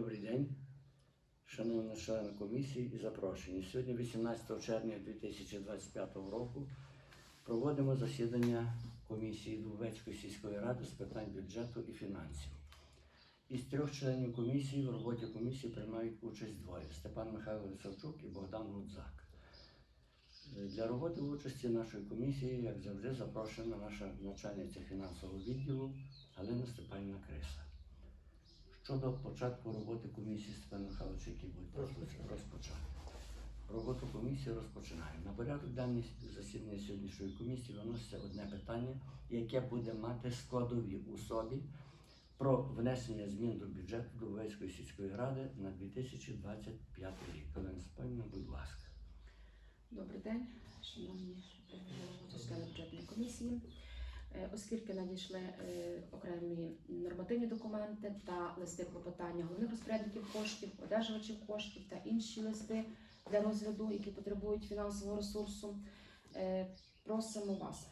Добрий день, шановні члени комісії і запрошені. Сьогодні, 18 червня 2025 року, проводимо засідання комісії Дубовецької сільської ради з питань бюджету і фінансів. Із трьох членів комісії в роботі комісії приймають участь двоє Степан Михайлович Савчук і Богдан Гудзак. Для роботи в участі нашої комісії, як завжди, запрошена наша начальниця фінансового відділу Галина Степанівна Криса. Щодо початку роботи комісії Степан Михайлович, який буде Розпочати. розпочати. Роботу комісії розпочинаємо. На порядок денний засідання сьогоднішньої комісії виноситься одне питання, яке буде мати складові у собі про внесення змін до бюджету Дубовецької сільської ради на 2025 рік. Олена Степанівна, будь ласка. Добрий день, шановні е, члени бюджетної комісії. Е, Оскільки надійшли е, окремі нормативні документи та листи клопотання головних розпорядників коштів, одержувачів коштів та інші листи для розгляду, які потребують фінансового ресурсу, е, просимо вас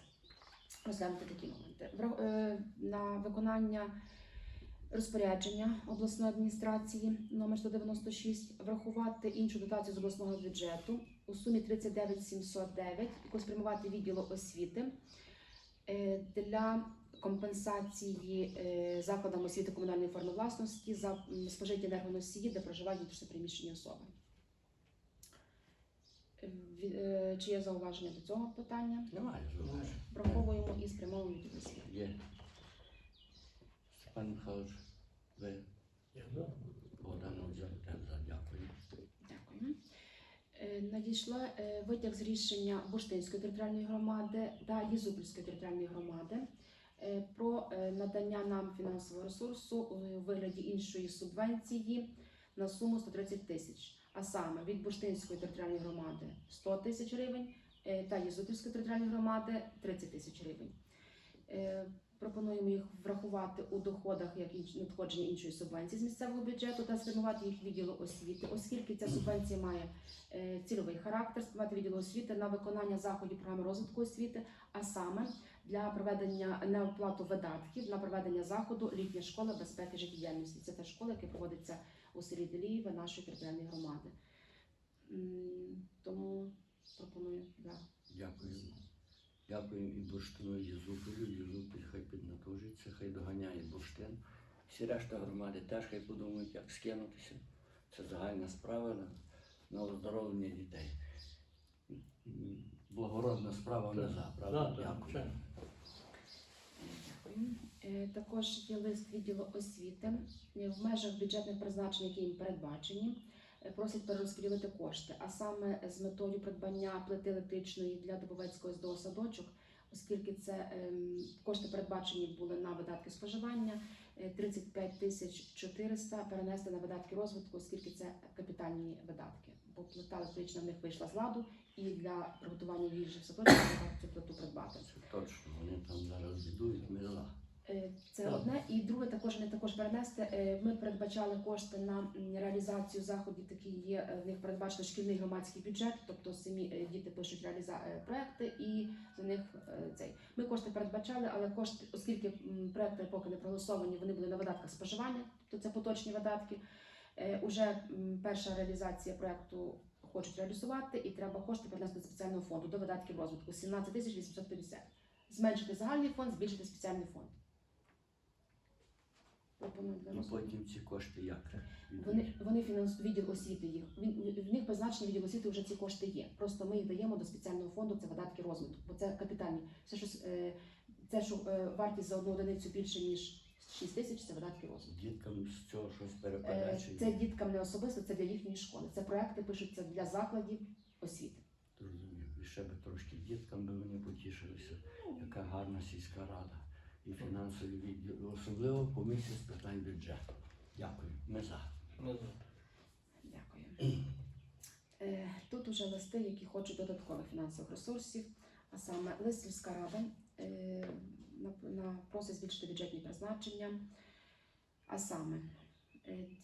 розглянути такі моменти. На виконання розпорядження обласної адміністрації номер 196 врахувати іншу дотацію з обласного бюджету у сумі 39 709, яку спрямувати відділу освіти для компенсації е, закладам освіти комунальної форми власності за спожиті енергоносії для проживання внутрішньопереміщені особи. Е, е, Чи є зауваження до цього питання? Немає. Враховуємо і спрямовуємо відділ освіти. Є. Степан Михайлович, ви Я за. Богдан Гудзак, теж за. Дякую. Дякую. Е, Надійшла е, витяг з рішення Бурштинської територіальної громади та Єзупільської територіальної громади е, про надання нам фінансового ресурсу у вигляді іншої субвенції на суму 130 тисяч. А саме від Бурштинської територіальної громади 100 тисяч гривень та Єзупільської територіальної громади 30 тисяч гривень. Е, Пропонуємо їх врахувати у доходах як надходження іншої субвенції з місцевого бюджету та спрямувати їх відділу освіти, оскільки ця субвенція має е, цільовий характер, спрямувати відділу освіти на виконання заходів програми розвитку освіти, а саме для проведення неоплату видатків на проведення заходу літня школа безпеки життєдіяльності. Це та школа, яка проводиться у селі Деліїве нашої територіальної громади. Тому пропоную да. Дякую. Дякую і бурштину, і Єзупілю. Єзупіль хай піднатужиться, хай доганяє бурштин. Всі решта громади теж хай подумають, як скинутися. Це загальна справа на, на оздоровлення дітей. Благородна справа не за, правда? Да, так, Дякую. звичайно. Дякую. Е, Також є лист відділу освіти Е, в межах бюджетних призначень, які їм передбачені. Е, Просять перерозподілити кошти, а саме з метою придбання плити електричної для Дубовецького СДО садочок, оскільки це ем, кошти передбачені були на видатки споживання, е, 35 тисяч 400 перенести на видатки розвитку, оскільки це капітальні видатки. Бо плита електрична в них вийшла з ладу, і для приготування їжі в садочку цю плиту придбати. Це точно. Вони там зараз бідують, ми за. Е, Це Так. одне, і друге також вони також перенести. Е, Ми передбачали кошти на реалізацію заходів, такі є е, в них передбачено шкільний громадський бюджет, тобто самі е, діти пишуть реаліза е, проекти, і за них е, цей. Ми кошти передбачали, але кошти, оскільки проекти поки не проголосовані, вони були на видатках споживання, тобто це поточні видатки. Е, Уже перша реалізація проекту хочуть реалізувати, і треба кошти перенести до спеціального фонду до видатків розвитку 17 тисяч 850. Зменшити загальний фонд, збільшити спеціальний фонд. Пропоную для розгляду. потім ці кошти як? Вони, вони фінансують відділ освіти їх. Він, в них призначені відділ освіти вже ці кошти є. Просто ми їх даємо до спеціального фонду, це видатки розвитку, бо це капітальні. Все, що, с- е, це, що е, вартість за одну одиницю більше, ніж 6 тисяч, це видатки розвитку. Діткам з цього щось Е, перепаде чи Це діткам не особисто, це для їхньої школи. Це проекти пишуться для закладів освіти. Зрозумів. І ще би трошки діткам би вони потішилися. Яка гарна сільська рада і фінансові відділи, особливо комісії з питань бюджету. Дякую. Ми за. Ми за. Дякую. Е, Тут уже листи, які хочуть додаткових фінансових ресурсів, а саме лист сільська рада е, на, просить збільшити бюджетні призначення, а саме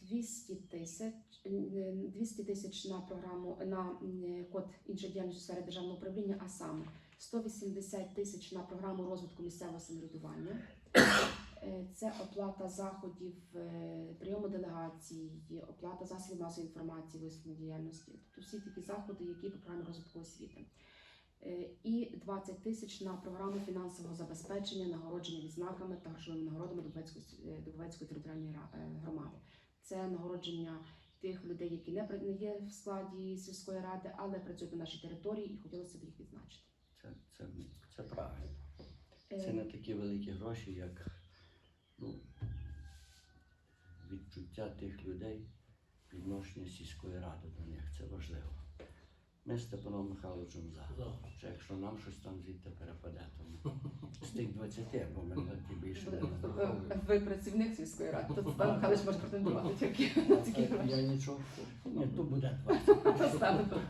200 тисяч е, 200 тисяч на програму на е, код іншої діяльності у сфері державного управління, а саме 180 тисяч на програму розвитку місцевого самоврядування. Е, Це оплата заходів, е, прийому делегацій, оплата засобів масової інформації, висновлення діяльності. Тобто всі такі заходи, які по програмі розвитку освіти. Е, І 20 тисяч на програму фінансового забезпечення, нагородження відзнаками та грошовими нагородами Дубовецької, е, територіальної е, громади. Це нагородження тих людей, які не є в складі сільської ради, але працюють на нашій території і хотілося б їх відзначити. Це, це, це правильно. Це не такі великі гроші, як ну, відчуття тих людей, відношення сільської ради до них. Це важливо. Ми з Степаном Михайловичем за. Що якщо нам щось там звідти перепаде, то з тих 20, бо ми такі більше не Ви, розраховуємо. ви працівник сільської ради, тут Степан Михайлович може претендувати тільки на такі гроші. Я нічого. Ні, то буде 20. Ставимо.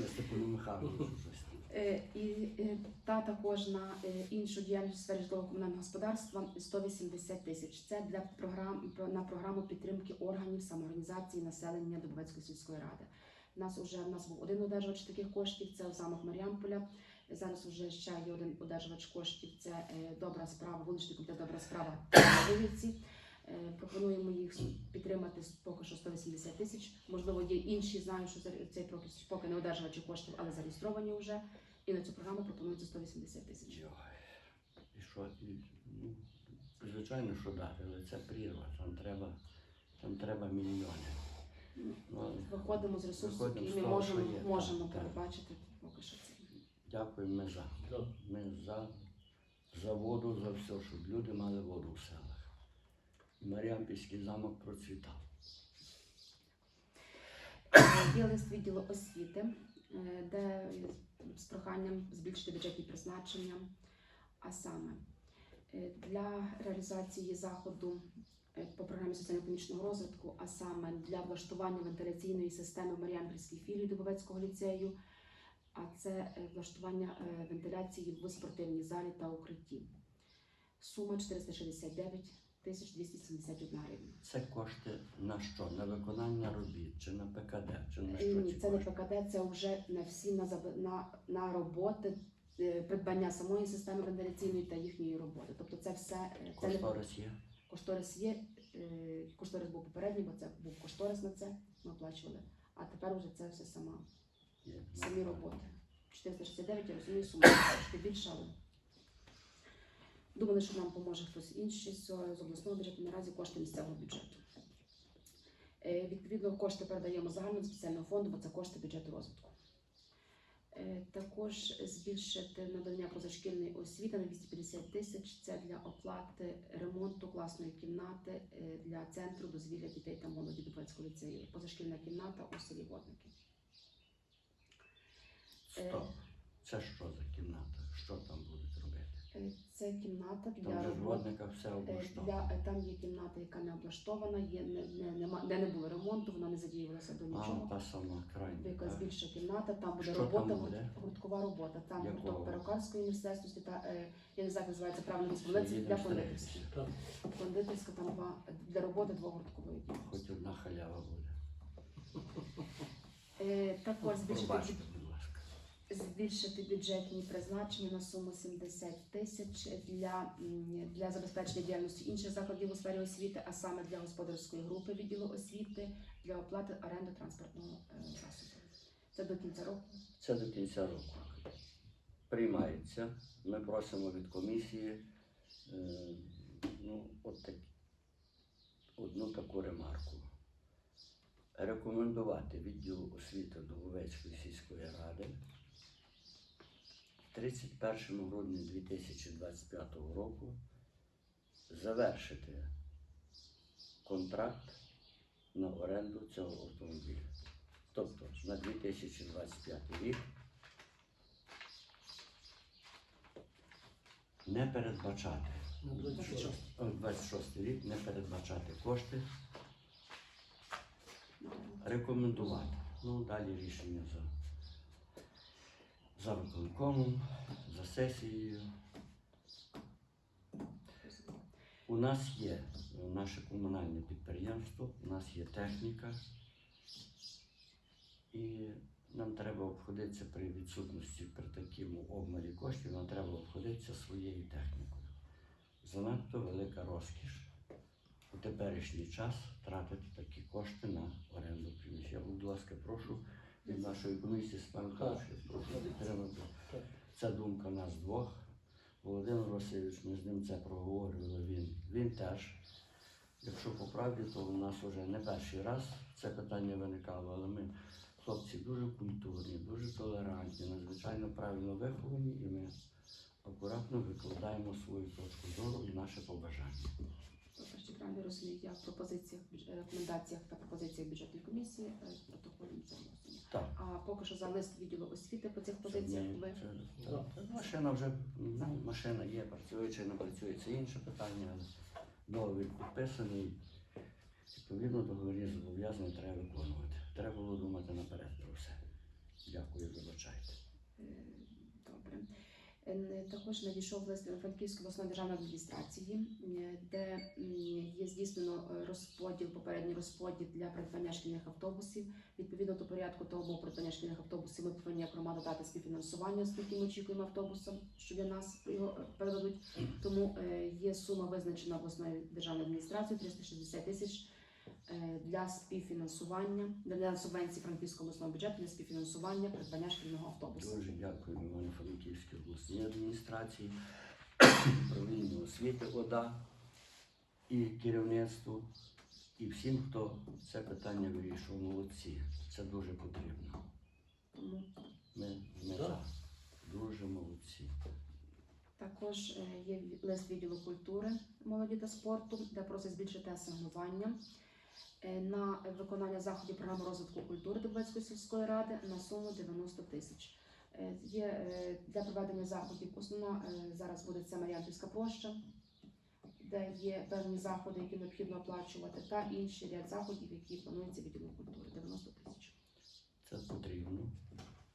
Я Степану Михайловичу щось. Е, І е, та також на е, іншу діяльність у сфері житлово-комунального господарства 180 тисяч. Це для програм на програму підтримки органів самоорганізації населення Дубовецької сільської ради. Нас уже в нас був один одержувач таких коштів. Це замок Маріамполя. Зараз вже ще є один одержувач коштів. Це е, добра справа, вуличний комітет добра справа вулиці. Е, Пропонуємо їх підтримати поки що 180 тисяч. Можливо, є інші. Знаю, що цей поки не одержувачі коштів, але зареєстровані вже. І на цю програму пропонується 180 тисяч. І що? Ну, звичайно, що дати, але це прірва. Там треба, там треба мільйони. Виходимо з ресурсів, Виходимо які з ми того, що можемо, є, можемо так, так. передбачити поки що це. Дякую, ми за. Ми за, за воду, за все, щоб люди мали воду в селах. Маріампільський замок процвітав. Є лист відділу освіти, е, де з проханням збільшити бюджетні призначення, а саме е, для реалізації заходу по програмі соціально-економічного розвитку, а саме для влаштування вентиляційної системи Маріампільській філії Дубовецького ліцею, а це е, влаштування е, вентиляції в спортивній залі та укритті. Сума 469 тисяч 271 гривня. Це кошти на що? На виконання робіт, чи на ПКД, чи на що? Ні, це не? ПКД, це вже на всі на, на, на роботи, е, придбання самої системи вентиляційної та їхньої роботи. Тобто це все е, це не є? Кошторис є. е, Кошторис був попередній, бо це був кошторис на це. Ми оплачували. А тепер вже це все сама самі роботи. 469, я розумію, сума трошки більша, але думали, що нам поможе хтось інший з обласного бюджету, наразі кошти місцевого бюджету. Е, Відповідно, кошти передаємо загального спеціального фонду, бо це кошти бюджету розвитку. Е, Також збільшити надання позашкільної освіти на 250 тисяч. Це для оплати ремонту класної кімнати е, для центру дозвілля дітей та молоді Дубецького ліцею. Позашкільна кімната у селі Водники. Е. Стоп. Це що за кімната? Що там будуть робити? Е, Це кімната для Там роботи. все Е, облаштовано. Для е, там є кімната, яка не облаштована, є не, не, нема, де не було ремонту, вона не задіювалася до А, нічого. та сама крайня. Якась більша кімната, там буде Що там робота, буде? гурткова робота. Там Якого? гурток перукарської мистецтвості та е, я не знаю, як називається правильно Що, для кондитерської. Кондитерська там два для роботи двох гурткової діяльності. Хоч одна халява буде. Е, також збільшити. Збільшити бюджетні призначення на суму 70 тисяч для, для забезпечення діяльності інших закладів у сфері освіти, а саме для господарської групи відділу освіти для оплати оренди транспортного е, засобу. Це до кінця року. Це до кінця року. Приймається. Ми просимо від комісії е, ну, от так, одну таку ремарку. Рекомендувати відділу освіти Дубовецької сільської ради 31 грудня 2025 року завершити контракт на оренду цього автомобіля. Тобто на 2025 рік не передбачати, о, 26 рік не передбачати кошти, рекомендувати. Ну, далі рішення за, за виконкомом, за сесією. У нас є наше комунальне підприємство, у нас є техніка, і нам треба обходитися при відсутності при такому обмалі коштів, нам треба обходитися своєю технікою. занадто велика розкіш у теперішній час тратити такі кошти на оренду приміщення. Будь ласка, прошу від нашої комісії Степан Михайлович, прошу підтримати. Це думка нас двох. Володимир Васильович, ми з ним це проговорювали. Він, він теж. Якщо по правді, то у нас вже не перший раз це питання виникало, але ми хлопці дуже культурні, дуже толерантні, надзвичайно правильно виховані, і ми акуратно викладаємо свою точку зору і наше побажання. Чи розумію, в пропозиціях, рекомендаціях та пропозиціях бюджетної комісії е, протоколом це вносимо. Так. А поки що за лист відділу освіти по цих позиціях ви це, це, це машина вже ну, машина є, працює чи не працює, це інше питання, але договір підписаний. Відповідно, договірні зобов'язання треба виконувати. Треба було думати наперед про все. Дякую, вибачайте. Е. Е, Також надійшов лист Франківської обласної державної адміністрації, де є здійснено е, розподіл, попередній розподіл для придбання шкільних автобусів. Відповідно до порядку того або придбання шкільних автобусів, ми повинні як громада дати співфінансування, оскільки ми очікуємо автобуса, що для нас його е, передадуть. Тому е, є сума визначена обласною державною адміністрацією 360 тисяч для співфінансування для субвенції Франківського обласного бюджету для співфінансування придбання шкільного автобуса. Дуже дякую Івано-Франківській обласній адміністрації, управлінню освіти ОДА і керівництву, і всім, хто це питання вирішував. Молодці. Це дуже потрібно. Ми, ми Так. за. дуже молодці. також е, є лист відділу культури, молоді та спорту, де просить збільшити асигнування е, на виконання заходів програми розвитку культури Дубецької сільської ради на суму 90 тисяч. Е, Є е, для проведення заходів основна е, зараз буде це Маріантівська площа, де є певні заходи, які необхідно оплачувати, та інший ряд заходів, які плануються відділу культури 90 тисяч. Це потрібно.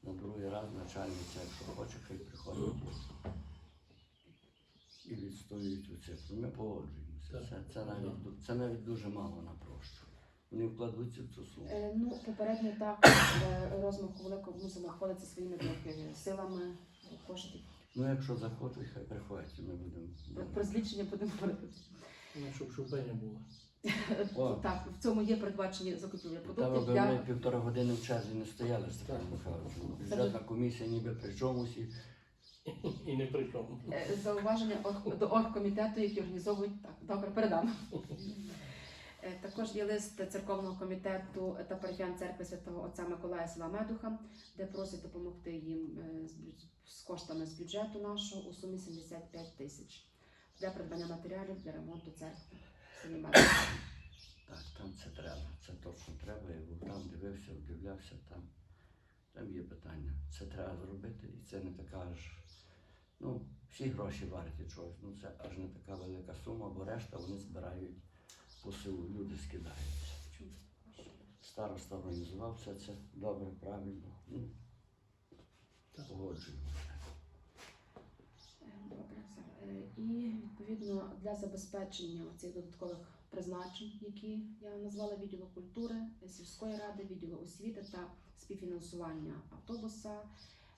На другий раз начальниця, якщо хоче, хай приходить і відстоюють цю цифру. Ми погоджуємося. Це, це, навіть, це навіть дуже мало на прощу. Вони вкладуться в цю суму. Е, Ну, попередньо так е, розмаху великого мусимо входити своїми трохи силами коштів. Ну, якщо захочуть, хай приходять, і ми будемо. Про- збільшення будемо говорити. Ну, щоб шубеня було. О. Так, в цьому є передбачені закупівлі Та продуктів ви ми для півтора години в черзі не стояли, Степан Так. Михайлович. Ну, Бюджетна комісія ніби при чомусь. і І не при е, зауваження до оргкомітету, які організовують так. Добре, передам. Е, Також є лист церковного комітету та парафіян церкви святого отця Миколая села Медуха, де просять допомогти їм е, з коштами з бюджету нашого у сумі 75 тисяч для придбання матеріалів для ремонту церкви в селі Медуха. Так, там це треба, це точно треба. Я був там дивився, вдивлявся, там, там є питання. Це треба зробити, і це не така аж. Ну, всі гроші варті чогось. Ну це аж не така велика сума, бо решта вони збирають по силу, люди скидаються. Староста організував все це добре, правильно. Ну, погоджуємося. Е, Добре, все. Е, І відповідно для забезпечення цих додаткових призначень, які я назвала відділу культури, сільської ради, відділу освіти та співфінансування автобуса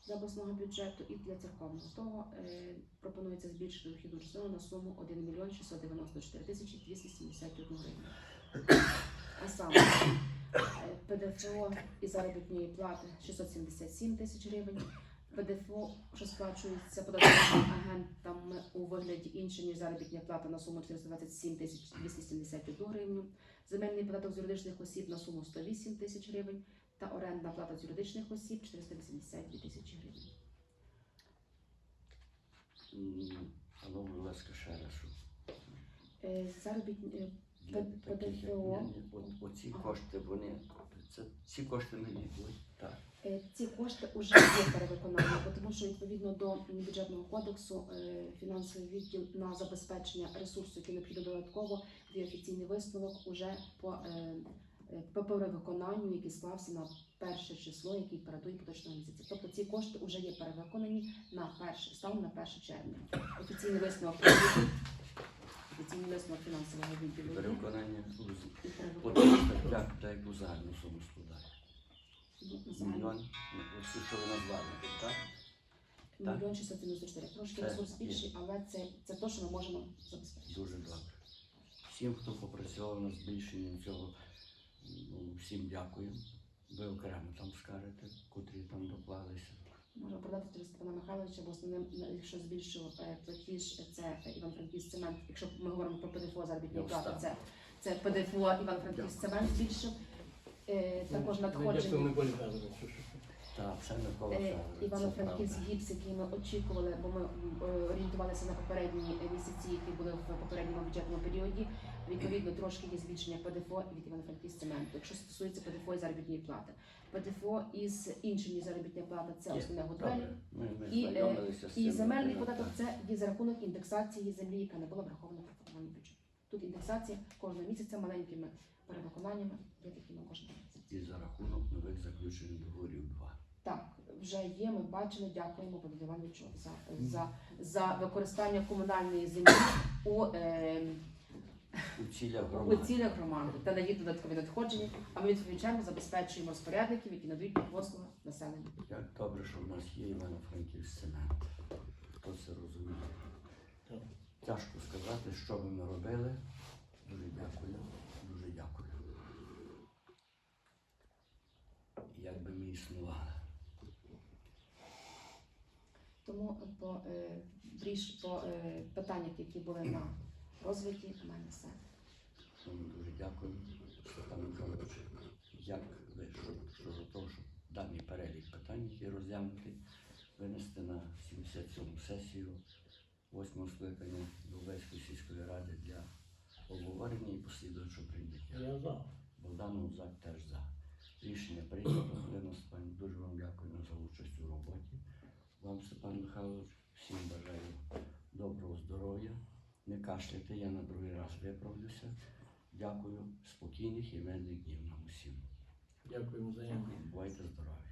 для обласного бюджету і для церковного того е, пропонується збільшити дохідну частину на суму 1 мільйон 694 тисячі 271 гривень. А саме е, ПДФО і заробітної плати 677 тисяч гривень, ПДФО, що сплачується податковим агентам у вигляді інше, ніж заробітня плата на суму 427 тисяч 271 гривню, земельний податок з юридичних осіб на суму 108 тисяч гривень та орендна плата з юридичних осіб 482 тисячі гривень. А ну, будь ласка, ще раз. Е, Заробітні е, ПДФО. оці кошти, вони, це, ці кошти не йдуть. Так. Е, Ці кошти вже є перевиконання, тому що відповідно до бюджетного кодексу е, фінансовий відділ на забезпечення ресурсу, який необхідно додатково, є офіційний висновок уже по, е, по перевиконанню, який склався на перше число, який передує поточного місяця. Тобто ці кошти вже є перевиконані на перше станом на 1 червня. Офіційний висновок офіційний висновок фінансового відділу і перевиконання тих статтях, та яку загальну суму складає. Мільйон, ну, що ви назвали, так? Мільйон 694. Трошки Це ресурс є. більший, але це, це те, що ми можемо забезпечити. Дуже добре. Всім, хто попрацював над збільшенням цього, ну, всім дякую. Ви окремо там скажете, котрі там доклалися. Можемо продати через Степана Михайловича, бо основним, якщо збільшив е, платіж, е, це е, Іван-Франківськ цемент. Якщо ми говоримо про ПДФО заробітні плати, це, це ПДФО Іван-Франківськ цемент збільшив. Е, також Ми надходження. Так, це Микола Е, Івано-Франківськ гіпс, який ми очікували, бо ми е, орієнтувалися на попередні е, місяці, які були в попередньому бюджетному періоді. Відповідно, трошки є збільшення ПДФО від Івано-Франківськ цементу. Якщо стосується ПДФО і заробітної плати, ПДФО із іншими заробітня плата це основне готелі. І, е, І земельний податок це є за рахунок індексації землі, яка не була врахована в формуванні бюджету. Тут індексація кожного місяця маленькими перевиконаннями є такими кожного. І за рахунок нових заключених договорів 2. Так, вже є. Ми бачили. Дякуємо Богдану Івановичу за, за, за використання комунальної землі у, е, У цілях у громади. цілях громади та надії додаткові надходження. А ми відповідально забезпечуємо розпорядників, які надають послуги населенню. Як добре, що в нас є Івано-Франківськ цемент. Хто це розуміє? Тяжко сказати, що би ми робили. Дуже дякую. Дуже дякую. Як би ми існували. Тому по, е, ріш, по е, питаннях, які були на розвиті, у мене все. Тому дуже дякую, Степан Михайлович. Як ви що- щодо того, щоб даний перелік питань, які розглянути, винести на 77-му сесію 8 скликання Довбецької сільської ради для обговорення і послідуючого прийняття. Я за. Богдан Музак теж за. Рішення прийнято. Галина Степанівна, дуже вам дякую за участь у роботі. Вам, Степан Михайлович, всім бажаю доброго здоров'я. Не кашляйте, я на другий раз виправлюся. Дякую, спокійних і мирних днів нам усім. Дякуємо взаємно. Бувайте здорові.